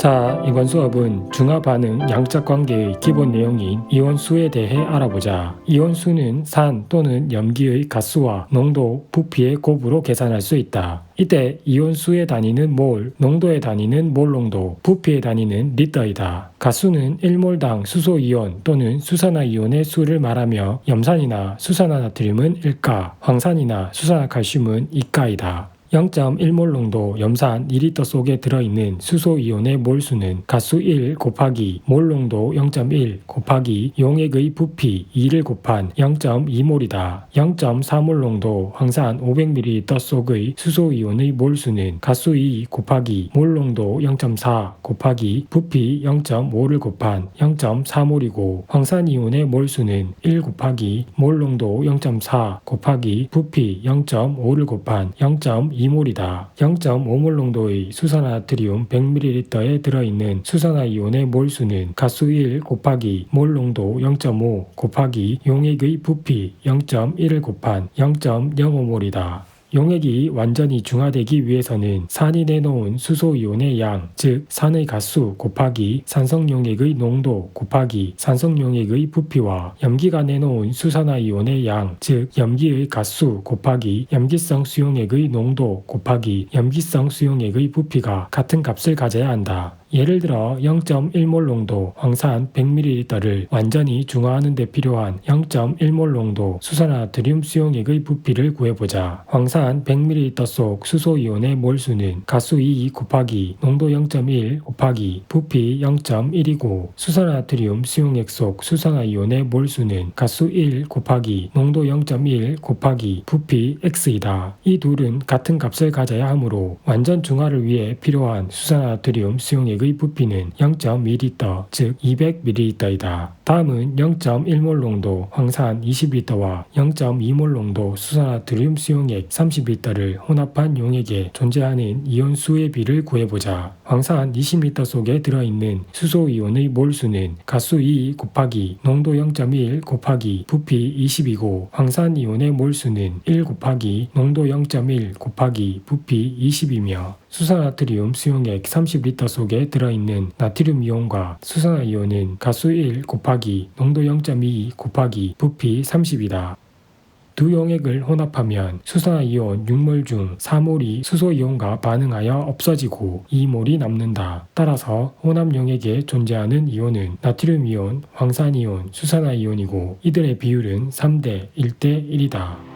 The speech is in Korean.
자, 이번 수업은 중화 반응 양적 관계의 기본 내용인 이온수에 대해 알아보자. 이온수는 산 또는 염기의 가수와 농도, 부피의 곱으로 계산할 수 있다. 이때 이온수의 단위는 몰, 농도의 단위는 몰 농도, 부피의 단위는 리터이다. 가수는 1몰당 수소 이온 또는 수산화 이온의 수를 말하며 염산이나 수산화 나트륨은 1가, 황산이나 수산화 칼슘은 2가이다. 0.1몰 농도 염산 2리터 속에 들어있는 수소이온의 몰수는 가수 1 곱하기 몰 농도 0.1 곱하기 용액의 부피 2를 곱한 0.2몰이다. 0.4몰 농도 황산 500ml 속의 수소이온의 몰수는 가수 2 곱하기 몰 농도 0.4 곱하기 부피 0.5를 곱한 0.4몰이고 황산이온의 몰수는 1 곱하기 몰 농도 0.4 곱하기 부피 0.5를 곱한 0. 2몰이다. 0.5몰 농도의 수산화나트륨 100ml에 들어있는 수산화이온의 몰수는 가수 1 곱하기 몰 농도 0.5 곱하기 용액의 부피 0.1을 곱한 0.05몰이다. 용액이 완전히 중화되기 위해서는 산이 내놓은 수소이온의 양, 즉 산의 가수 곱하기 산성용액의 농도 곱하기 산성용액의 부피와 염기가 내놓은 수산화이온의 양, 즉 염기의 가수 곱하기 염기성 수용액의 농도 곱하기 염기성 수용액의 부피가 같은 값을 가져야 한다. 예를 들어 0.1몰 농도 황산 100ml를 완전히 중화하는 데 필요한 0.1몰 농도 수산화나트륨 수용액의 부피를 구해보자. 황산 100ml 속 수소이온의 몰수는 가수 2 곱하기 농도 0.1 곱하기 부피 0.1이고 수산화나트륨 수용액 속 수산화이온의 몰수는 가수 1 곱하기 농도 0.1 곱하기 부피 x이다. 이 둘은 같은 값을 가져야 하므로 완전 중화를 위해 필요한 수산화나트륨 수용액 의 부피는 0.2리터, 즉 200ml이다. 다음은 0.1몰 농도 황산 20리터와 0.2몰 농도 수산화트륨 수용액 30리터를 혼합한 용액에 존재하는 이온 수의 비를 구해보자. 황산 20리터 속에 들어있는 수소 이온의 몰수는 가수 2 곱하기 농도 0.1 곱하기 부피 20이고 황산 이온의 몰수는 1 곱하기 농도 0.1 곱하기 부피 20이며 수산나트륨 수용액 30리터 속에 들어있는 나트륨 이온과 수산화 이온은 가수 1 곱하기 농도 0.2 곱하기 부피 30이다. 두 용액을 혼합하면 수산화 이온 6몰 중 4몰이 수소 이온과 반응하여 없어지고 2몰이 남는다. 따라서 혼합 용액에 존재하는 이온은 나트륨 이온, 황산 이온, 수산화 이온이고 이들의 비율은 3대 1대 1이다.